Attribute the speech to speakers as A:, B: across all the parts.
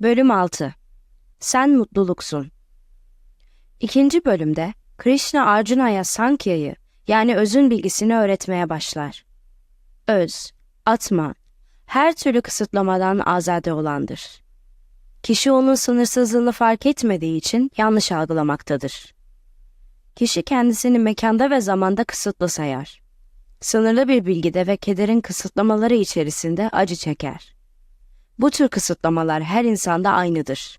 A: Bölüm 6 Sen mutluluksun. İkinci bölümde Krishna Arjuna'ya Sankya'yı yani özün bilgisini öğretmeye başlar. Öz, atma, her türlü kısıtlamadan azade olandır. Kişi onun sınırsızlığını fark etmediği için yanlış algılamaktadır. Kişi kendisini mekanda ve zamanda kısıtlı sayar. Sınırlı bir bilgide ve kederin kısıtlamaları içerisinde acı çeker. Bu tür kısıtlamalar her insanda aynıdır.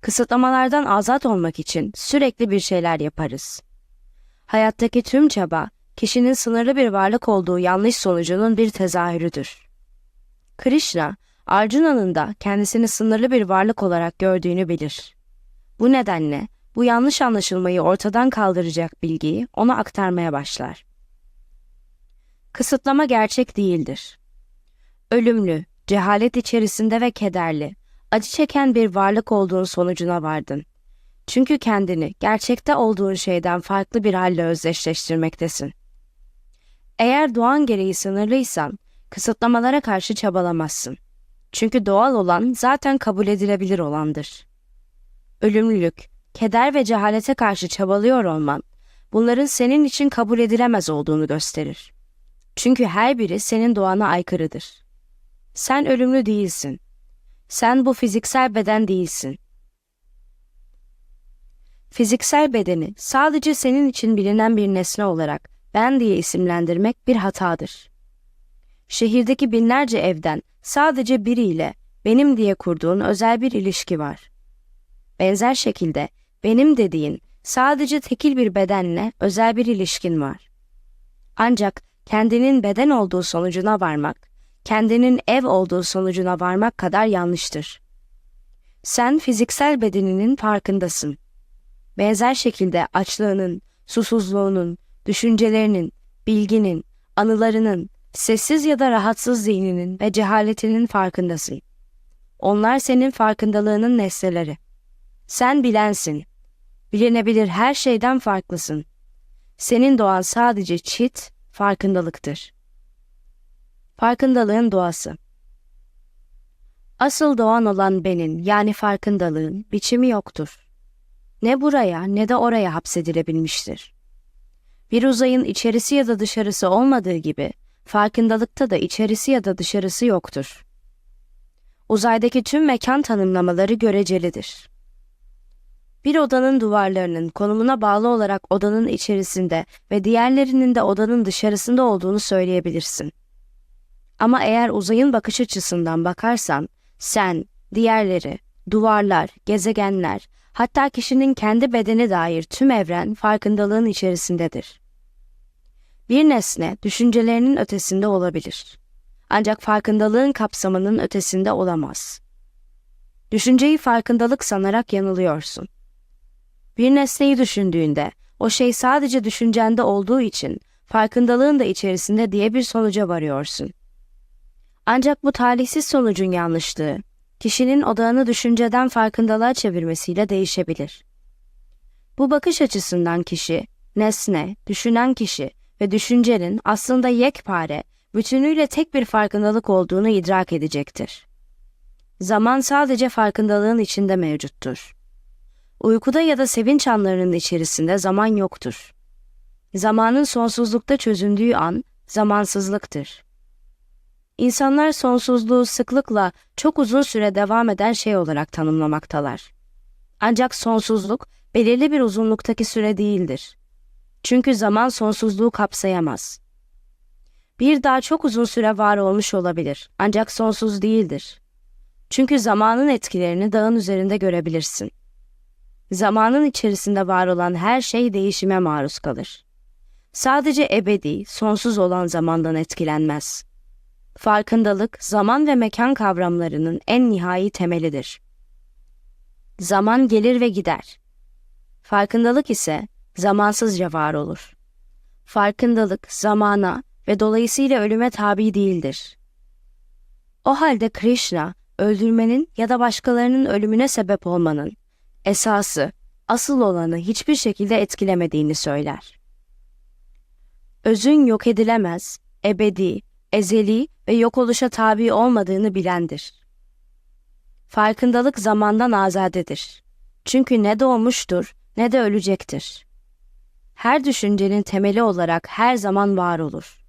A: Kısıtlamalardan azat olmak için sürekli bir şeyler yaparız. Hayattaki tüm çaba, kişinin sınırlı bir varlık olduğu yanlış sonucunun bir tezahürüdür. Krishna, Arjuna'nın da kendisini sınırlı bir varlık olarak gördüğünü bilir. Bu nedenle bu yanlış anlaşılmayı ortadan kaldıracak bilgiyi ona aktarmaya başlar. Kısıtlama gerçek değildir. Ölümlü, cehalet içerisinde ve kederli, acı çeken bir varlık olduğun sonucuna vardın. Çünkü kendini gerçekte olduğun şeyden farklı bir halle özdeşleştirmektesin. Eğer doğan gereği sınırlıysan, kısıtlamalara karşı çabalamazsın. Çünkü doğal olan zaten kabul edilebilir olandır. Ölümlülük, keder ve cehalete karşı çabalıyor olman, bunların senin için kabul edilemez olduğunu gösterir. Çünkü her biri senin doğana aykırıdır. Sen ölümlü değilsin. Sen bu fiziksel beden değilsin. Fiziksel bedeni sadece senin için bilinen bir nesne olarak ben diye isimlendirmek bir hatadır. Şehirdeki binlerce evden sadece biriyle benim diye kurduğun özel bir ilişki var. Benzer şekilde benim dediğin sadece tekil bir bedenle özel bir ilişkin var. Ancak kendinin beden olduğu sonucuna varmak, kendinin ev olduğu sonucuna varmak kadar yanlıştır. Sen fiziksel bedeninin farkındasın. Benzer şekilde açlığının, susuzluğunun, düşüncelerinin, bilginin, anılarının, sessiz ya da rahatsız zihninin ve cehaletinin farkındasın. Onlar senin farkındalığının nesneleri. Sen bilensin. Bilinebilir her şeyden farklısın. Senin doğan sadece çit, farkındalıktır. Farkındalığın doğası Asıl doğan olan benin yani farkındalığın biçimi yoktur. Ne buraya ne de oraya hapsedilebilmiştir. Bir uzayın içerisi ya da dışarısı olmadığı gibi farkındalıkta da içerisi ya da dışarısı yoktur. Uzaydaki tüm mekan tanımlamaları görecelidir. Bir odanın duvarlarının konumuna bağlı olarak odanın içerisinde ve diğerlerinin de odanın dışarısında olduğunu söyleyebilirsin. Ama eğer uzayın bakış açısından bakarsan, sen, diğerleri, duvarlar, gezegenler, hatta kişinin kendi bedeni dair tüm evren farkındalığın içerisindedir. Bir nesne düşüncelerinin ötesinde olabilir. Ancak farkındalığın kapsamının ötesinde olamaz. Düşünceyi farkındalık sanarak yanılıyorsun. Bir nesneyi düşündüğünde o şey sadece düşüncende olduğu için farkındalığın da içerisinde diye bir sonuca varıyorsun. Ancak bu talihsiz sonucun yanlışlığı, kişinin odağını düşünceden farkındalığa çevirmesiyle değişebilir. Bu bakış açısından kişi, nesne, düşünen kişi ve düşüncenin aslında yekpare, bütünüyle tek bir farkındalık olduğunu idrak edecektir. Zaman sadece farkındalığın içinde mevcuttur. Uykuda ya da sevinç anlarının içerisinde zaman yoktur. Zamanın sonsuzlukta çözündüğü an zamansızlıktır. İnsanlar sonsuzluğu sıklıkla çok uzun süre devam eden şey olarak tanımlamaktalar. Ancak sonsuzluk belirli bir uzunluktaki süre değildir. Çünkü zaman sonsuzluğu kapsayamaz. Bir dağ çok uzun süre var olmuş olabilir ancak sonsuz değildir. Çünkü zamanın etkilerini dağın üzerinde görebilirsin. Zamanın içerisinde var olan her şey değişime maruz kalır. Sadece ebedi, sonsuz olan zamandan etkilenmez. Farkındalık, zaman ve mekan kavramlarının en nihai temelidir. Zaman gelir ve gider. Farkındalık ise zamansızca var olur. Farkındalık zamana ve dolayısıyla ölüme tabi değildir. O halde Krishna, öldürmenin ya da başkalarının ölümüne sebep olmanın, esası, asıl olanı hiçbir şekilde etkilemediğini söyler. Özün yok edilemez, ebedi, ezeli ve yok oluşa tabi olmadığını bilendir. Farkındalık zamandan azadedir. Çünkü ne doğmuştur ne de ölecektir. Her düşüncenin temeli olarak her zaman var olur.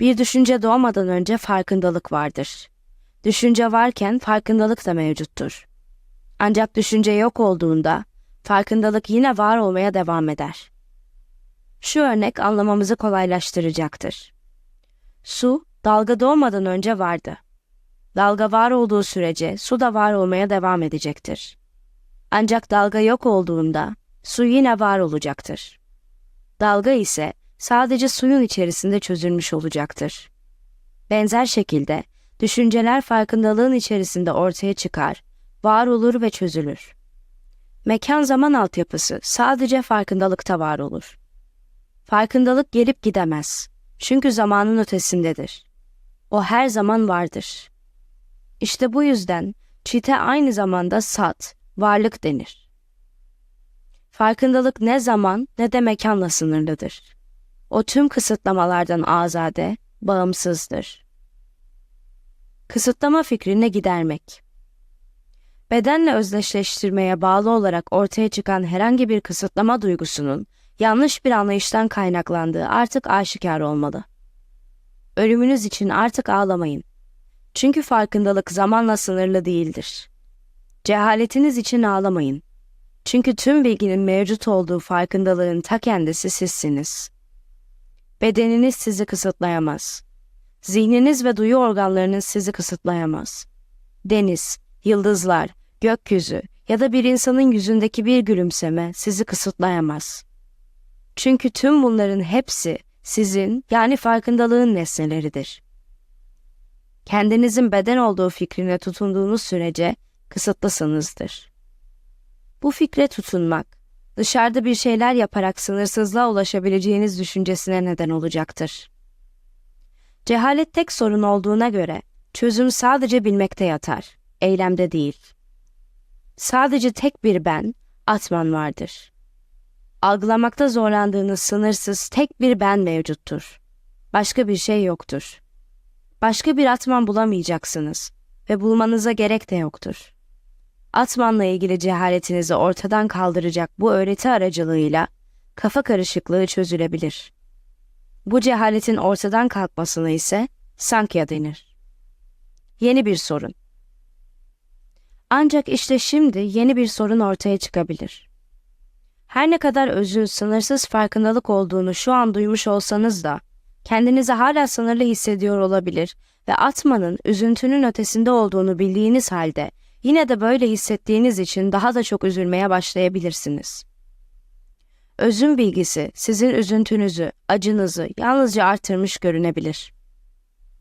A: Bir düşünce doğmadan önce farkındalık vardır. Düşünce varken farkındalık da mevcuttur. Ancak düşünce yok olduğunda farkındalık yine var olmaya devam eder. Şu örnek anlamamızı kolaylaştıracaktır. Su, dalga doğmadan önce vardı. Dalga var olduğu sürece su da var olmaya devam edecektir. Ancak dalga yok olduğunda su yine var olacaktır. Dalga ise sadece suyun içerisinde çözülmüş olacaktır. Benzer şekilde düşünceler farkındalığın içerisinde ortaya çıkar, var olur ve çözülür. Mekan zaman altyapısı sadece farkındalıkta var olur. Farkındalık gelip gidemez. Çünkü zamanın ötesindedir. O her zaman vardır. İşte bu yüzden çite aynı zamanda sat, varlık denir. Farkındalık ne zaman ne de mekanla sınırlıdır. O tüm kısıtlamalardan azade, bağımsızdır. Kısıtlama fikrini gidermek. Bedenle özdeşleştirmeye bağlı olarak ortaya çıkan herhangi bir kısıtlama duygusunun yanlış bir anlayıştan kaynaklandığı artık aşikar olmalı. Ölümünüz için artık ağlamayın. Çünkü farkındalık zamanla sınırlı değildir. Cehaletiniz için ağlamayın. Çünkü tüm bilginin mevcut olduğu farkındalığın ta kendisi sizsiniz. Bedeniniz sizi kısıtlayamaz. Zihniniz ve duyu organlarınız sizi kısıtlayamaz. Deniz, yıldızlar, gökyüzü ya da bir insanın yüzündeki bir gülümseme sizi kısıtlayamaz. Çünkü tüm bunların hepsi sizin yani farkındalığın nesneleridir. Kendinizin beden olduğu fikrine tutunduğunuz sürece kısıtlısınızdır. Bu fikre tutunmak, dışarıda bir şeyler yaparak sınırsızlığa ulaşabileceğiniz düşüncesine neden olacaktır. Cehalet tek sorun olduğuna göre çözüm sadece bilmekte yatar, eylemde değil. Sadece tek bir ben, atman vardır. Algılamakta zorlandığınız sınırsız tek bir ben mevcuttur. Başka bir şey yoktur. Başka bir atman bulamayacaksınız ve bulmanıza gerek de yoktur. Atmanla ilgili cehaletinizi ortadan kaldıracak bu öğreti aracılığıyla kafa karışıklığı çözülebilir. Bu cehaletin ortadan kalkmasına ise Sankya denir. Yeni bir sorun. Ancak işte şimdi yeni bir sorun ortaya çıkabilir. Her ne kadar özün sınırsız farkındalık olduğunu şu an duymuş olsanız da kendinizi hala sınırlı hissediyor olabilir ve atmanın üzüntünün ötesinde olduğunu bildiğiniz halde yine de böyle hissettiğiniz için daha da çok üzülmeye başlayabilirsiniz. Özün bilgisi sizin üzüntünüzü, acınızı yalnızca artırmış görünebilir.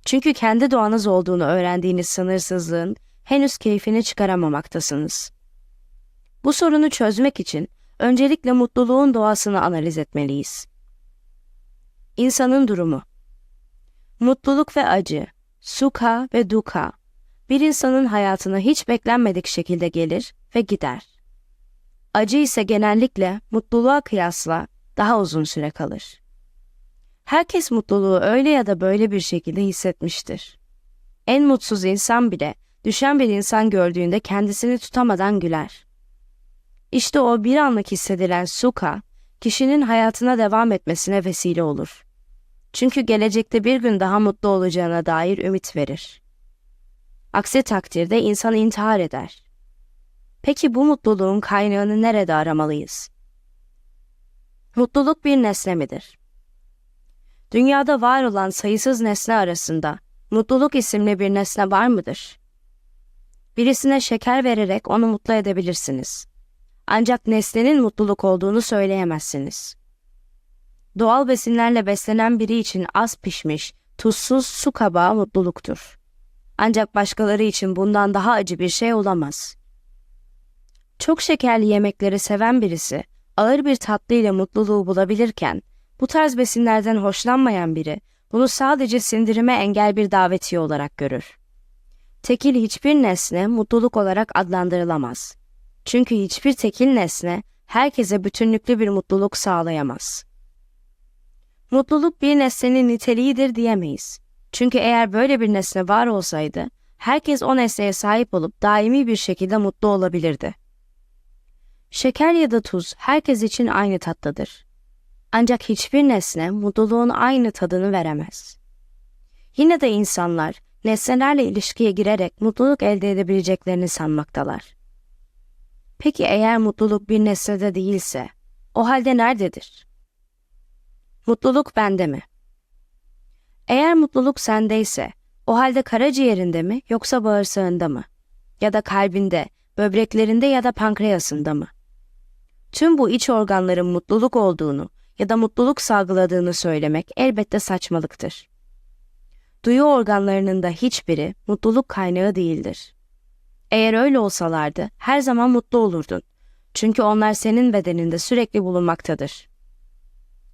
A: Çünkü kendi doğanız olduğunu öğrendiğiniz sınırsızlığın henüz keyfini çıkaramamaktasınız. Bu sorunu çözmek için öncelikle mutluluğun doğasını analiz etmeliyiz. İnsanın durumu Mutluluk ve acı, sukha ve dukha bir insanın hayatına hiç beklenmedik şekilde gelir ve gider. Acı ise genellikle mutluluğa kıyasla daha uzun süre kalır. Herkes mutluluğu öyle ya da böyle bir şekilde hissetmiştir. En mutsuz insan bile düşen bir insan gördüğünde kendisini tutamadan güler. İşte o bir anlık hissedilen suka, kişinin hayatına devam etmesine vesile olur. Çünkü gelecekte bir gün daha mutlu olacağına dair ümit verir. Aksi takdirde insan intihar eder. Peki bu mutluluğun kaynağını nerede aramalıyız? Mutluluk bir nesne midir? Dünyada var olan sayısız nesne arasında mutluluk isimli bir nesne var mıdır? Birisine şeker vererek onu mutlu edebilirsiniz. Ancak nesnenin mutluluk olduğunu söyleyemezsiniz. Doğal besinlerle beslenen biri için az pişmiş, tuzsuz su kabağı mutluluktur. Ancak başkaları için bundan daha acı bir şey olamaz. Çok şekerli yemekleri seven birisi ağır bir tatlıyla mutluluğu bulabilirken, bu tarz besinlerden hoşlanmayan biri bunu sadece sindirime engel bir davetiye olarak görür. Tekil hiçbir nesne mutluluk olarak adlandırılamaz. Çünkü hiçbir tekil nesne herkese bütünlüklü bir mutluluk sağlayamaz. Mutluluk bir nesnenin niteliğidir diyemeyiz. Çünkü eğer böyle bir nesne var olsaydı, herkes o nesneye sahip olup daimi bir şekilde mutlu olabilirdi. Şeker ya da tuz herkes için aynı tattadır. Ancak hiçbir nesne mutluluğun aynı tadını veremez. Yine de insanlar nesnelerle ilişkiye girerek mutluluk elde edebileceklerini sanmaktalar. Peki eğer mutluluk bir nesnede değilse, o halde nerededir? Mutluluk bende mi? Eğer mutluluk sendeyse, o halde karaciğerinde mi yoksa bağırsağında mı? Ya da kalbinde, böbreklerinde ya da pankreasında mı? Tüm bu iç organların mutluluk olduğunu ya da mutluluk salgıladığını söylemek elbette saçmalıktır. Duyu organlarının da hiçbiri mutluluk kaynağı değildir. Eğer öyle olsalardı her zaman mutlu olurdun. Çünkü onlar senin bedeninde sürekli bulunmaktadır.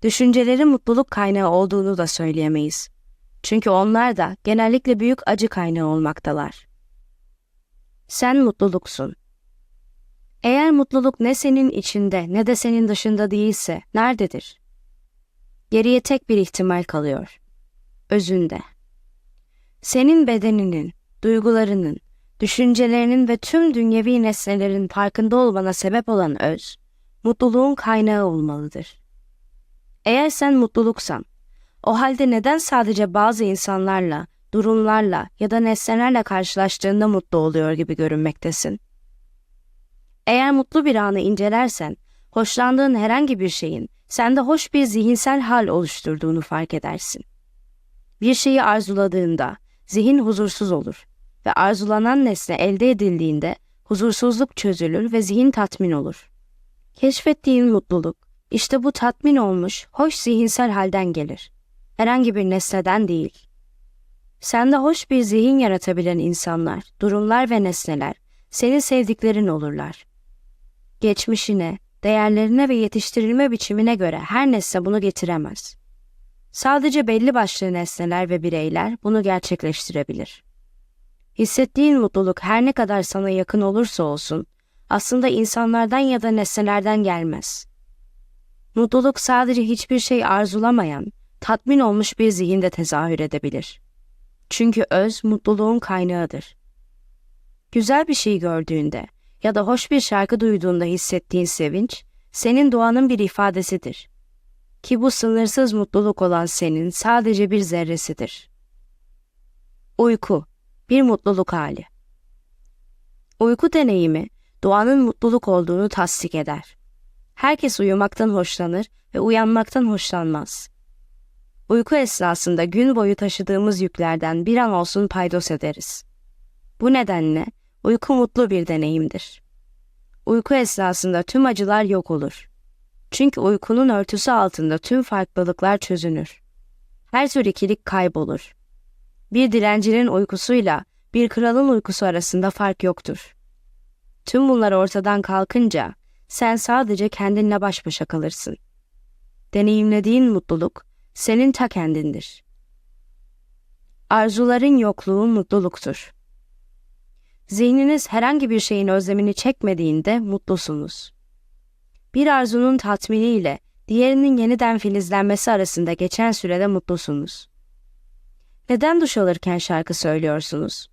A: Düşüncelerin mutluluk kaynağı olduğunu da söyleyemeyiz. Çünkü onlar da genellikle büyük acı kaynağı olmaktalar. Sen mutluluksun. Eğer mutluluk ne senin içinde ne de senin dışında değilse nerededir? Geriye tek bir ihtimal kalıyor. Özünde. Senin bedeninin, duygularının, düşüncelerinin ve tüm dünyevi nesnelerin farkında olmana sebep olan öz, mutluluğun kaynağı olmalıdır. Eğer sen mutluluksan, o halde neden sadece bazı insanlarla, durumlarla ya da nesnelerle karşılaştığında mutlu oluyor gibi görünmektesin? Eğer mutlu bir anı incelersen, hoşlandığın herhangi bir şeyin sende hoş bir zihinsel hal oluşturduğunu fark edersin. Bir şeyi arzuladığında zihin huzursuz olur ve arzulanan nesne elde edildiğinde huzursuzluk çözülür ve zihin tatmin olur. Keşfettiğin mutluluk işte bu tatmin olmuş, hoş zihinsel halden gelir. Herhangi bir nesneden değil. Sende hoş bir zihin yaratabilen insanlar, durumlar ve nesneler senin sevdiklerin olurlar. Geçmişine, değerlerine ve yetiştirilme biçimine göre her nesne bunu getiremez. Sadece belli başlı nesneler ve bireyler bunu gerçekleştirebilir. Hissettiğin mutluluk her ne kadar sana yakın olursa olsun, aslında insanlardan ya da nesnelerden gelmez. Mutluluk sadece hiçbir şey arzulamayan, tatmin olmuş bir zihinde tezahür edebilir. Çünkü öz mutluluğun kaynağıdır. Güzel bir şey gördüğünde ya da hoş bir şarkı duyduğunda hissettiğin sevinç, senin doğanın bir ifadesidir. Ki bu sınırsız mutluluk olan senin sadece bir zerresidir. Uyku, bir mutluluk hali. Uyku deneyimi, doğanın mutluluk olduğunu tasdik eder. Herkes uyumaktan hoşlanır ve uyanmaktan hoşlanmaz. Uyku esnasında gün boyu taşıdığımız yüklerden bir an olsun paydos ederiz. Bu nedenle uyku mutlu bir deneyimdir. Uyku esnasında tüm acılar yok olur. Çünkü uykunun örtüsü altında tüm farklılıklar çözünür. Her tür ikilik kaybolur. Bir dilencinin uykusuyla bir kralın uykusu arasında fark yoktur. Tüm bunlar ortadan kalkınca sen sadece kendinle baş başa kalırsın. Deneyimlediğin mutluluk senin ta kendindir. Arzuların yokluğu mutluluktur. Zihniniz herhangi bir şeyin özlemini çekmediğinde mutlusunuz. Bir arzunun tatminiyle diğerinin yeniden filizlenmesi arasında geçen sürede mutlusunuz. Neden duş alırken şarkı söylüyorsunuz?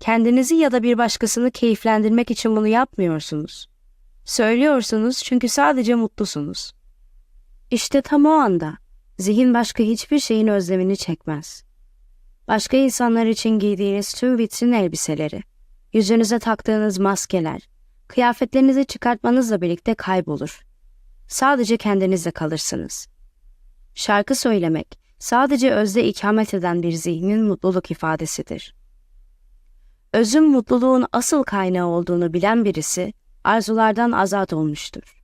A: Kendinizi ya da bir başkasını keyiflendirmek için bunu yapmıyorsunuz. Söylüyorsunuz çünkü sadece mutlusunuz. İşte tam o anda zihin başka hiçbir şeyin özlemini çekmez. Başka insanlar için giydiğiniz tüm vitrin elbiseleri, yüzünüze taktığınız maskeler, kıyafetlerinizi çıkartmanızla birlikte kaybolur. Sadece kendinizle kalırsınız. Şarkı söylemek sadece özde ikamet eden bir zihnin mutluluk ifadesidir. Özün mutluluğun asıl kaynağı olduğunu bilen birisi arzulardan azat olmuştur.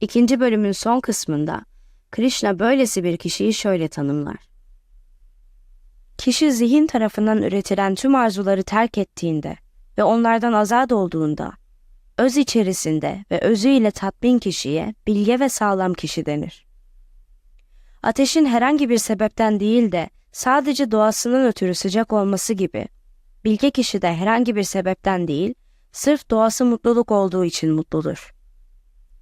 A: İkinci bölümün son kısmında Krishna böylesi bir kişiyi şöyle tanımlar. Kişi zihin tarafından üretilen tüm arzuları terk ettiğinde ve onlardan azat olduğunda, öz içerisinde ve özüyle tatmin kişiye bilge ve sağlam kişi denir. Ateşin herhangi bir sebepten değil de sadece doğasının ötürü sıcak olması gibi, bilge kişi de herhangi bir sebepten değil, sırf doğası mutluluk olduğu için mutludur.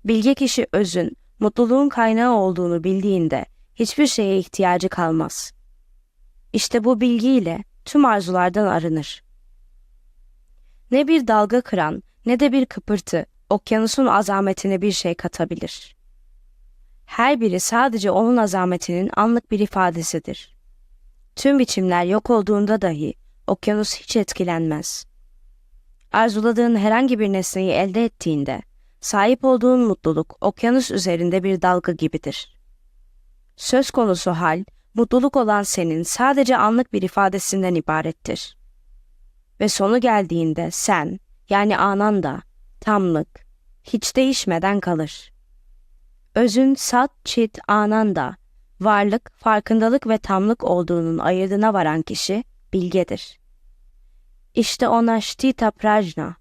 A: Bilge kişi özün, mutluluğun kaynağı olduğunu bildiğinde hiçbir şeye ihtiyacı kalmaz. İşte bu bilgiyle tüm arzulardan arınır. Ne bir dalga kıran ne de bir kıpırtı okyanusun azametine bir şey katabilir. Her biri sadece onun azametinin anlık bir ifadesidir. Tüm biçimler yok olduğunda dahi okyanus hiç etkilenmez. Arzuladığın herhangi bir nesneyi elde ettiğinde sahip olduğun mutluluk okyanus üzerinde bir dalga gibidir. Söz konusu hal, mutluluk olan senin sadece anlık bir ifadesinden ibarettir. Ve sonu geldiğinde sen, yani ananda, tamlık, hiç değişmeden kalır. Özün sat çit ananda, varlık, farkındalık ve tamlık olduğunun ayırdına varan kişi bilgedir. İşte ona Shtita Prajna,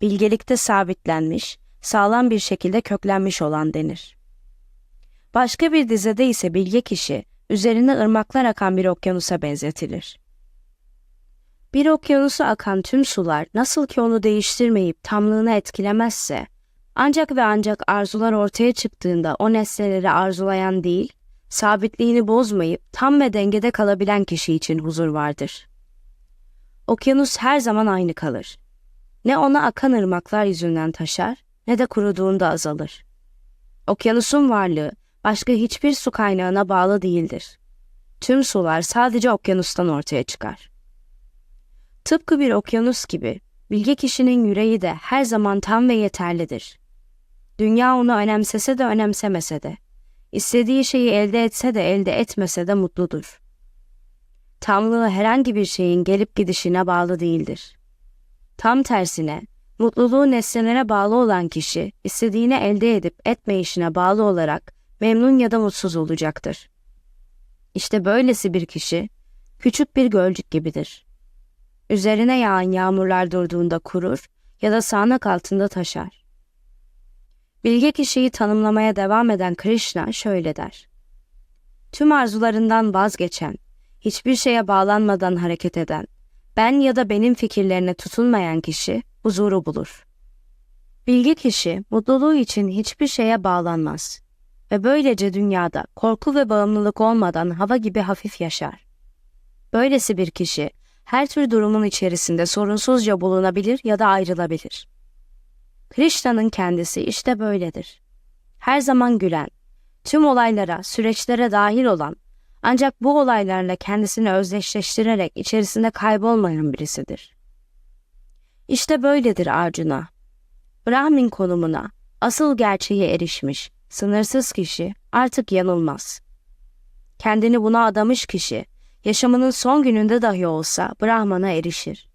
A: bilgelikte sabitlenmiş, sağlam bir şekilde köklenmiş olan denir. Başka bir dizede ise bilge kişi, üzerine ırmaklar akan bir okyanusa benzetilir. Bir okyanusu akan tüm sular nasıl ki onu değiştirmeyip tamlığını etkilemezse, ancak ve ancak arzular ortaya çıktığında o nesneleri arzulayan değil, sabitliğini bozmayıp tam ve dengede kalabilen kişi için huzur vardır. Okyanus her zaman aynı kalır. Ne ona akan ırmaklar yüzünden taşar, ne de kuruduğunda azalır. Okyanusun varlığı başka hiçbir su kaynağına bağlı değildir. Tüm sular sadece okyanustan ortaya çıkar. Tıpkı bir okyanus gibi, bilge kişinin yüreği de her zaman tam ve yeterlidir. Dünya onu önemsese de önemsemese de, istediği şeyi elde etse de elde etmese de mutludur. Tamlığı herhangi bir şeyin gelip gidişine bağlı değildir. Tam tersine, mutluluğu nesnelere bağlı olan kişi, istediğini elde edip etmeyişine bağlı olarak memnun ya da mutsuz olacaktır. İşte böylesi bir kişi, küçük bir gölcük gibidir. Üzerine yağan yağmurlar durduğunda kurur ya da sağanak altında taşar. Bilge kişiyi tanımlamaya devam eden Krishna şöyle der. Tüm arzularından vazgeçen, hiçbir şeye bağlanmadan hareket eden, ben ya da benim fikirlerine tutunmayan kişi huzuru bulur. Bilge kişi mutluluğu için hiçbir şeye bağlanmaz ve böylece dünyada korku ve bağımlılık olmadan hava gibi hafif yaşar. Böylesi bir kişi her tür durumun içerisinde sorunsuzca bulunabilir ya da ayrılabilir. Krishna'nın kendisi işte böyledir. Her zaman gülen, tüm olaylara, süreçlere dahil olan, ancak bu olaylarla kendisini özdeşleştirerek içerisinde kaybolmayan birisidir. İşte böyledir Arjuna. Brahmin konumuna, asıl gerçeğe erişmiş, sınırsız kişi artık yanılmaz. Kendini buna adamış kişi, yaşamının son gününde dahi olsa Brahman'a erişir.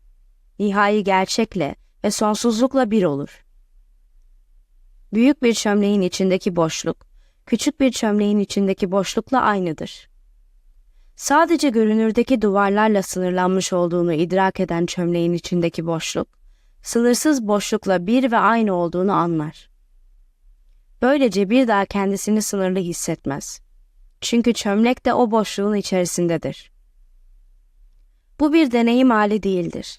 A: Nihai gerçekle ve sonsuzlukla bir olur. Büyük bir çömleğin içindeki boşluk, küçük bir çömleğin içindeki boşlukla aynıdır. Sadece görünürdeki duvarlarla sınırlanmış olduğunu idrak eden çömleğin içindeki boşluk, sınırsız boşlukla bir ve aynı olduğunu anlar. Böylece bir daha kendisini sınırlı hissetmez. Çünkü çömlek de o boşluğun içerisindedir. Bu bir deneyim hali değildir.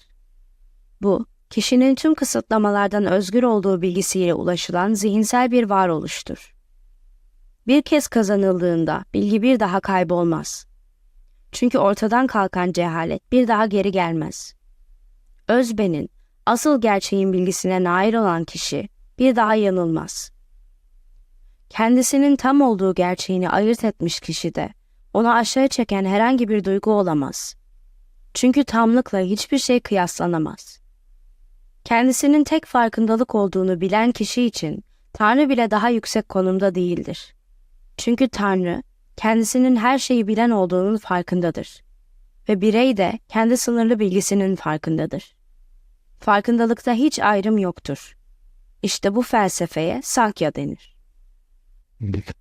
A: Bu, kişinin tüm kısıtlamalardan özgür olduğu bilgisiyle ulaşılan zihinsel bir varoluştur. Bir kez kazanıldığında bilgi bir daha kaybolmaz. Çünkü ortadan kalkan cehalet bir daha geri gelmez. Özbenin, asıl gerçeğin bilgisine nail olan kişi bir daha yanılmaz. Kendisinin tam olduğu gerçeğini ayırt etmiş kişi de onu aşağı çeken herhangi bir duygu olamaz. Çünkü tamlıkla hiçbir şey kıyaslanamaz. Kendisinin tek farkındalık olduğunu bilen kişi için Tanrı bile daha yüksek konumda değildir. Çünkü Tanrı kendisinin her şeyi bilen olduğunun farkındadır. Ve birey de kendi sınırlı bilgisinin farkındadır. Farkındalıkta hiç ayrım yoktur. İşte bu felsefeye Sakya denir.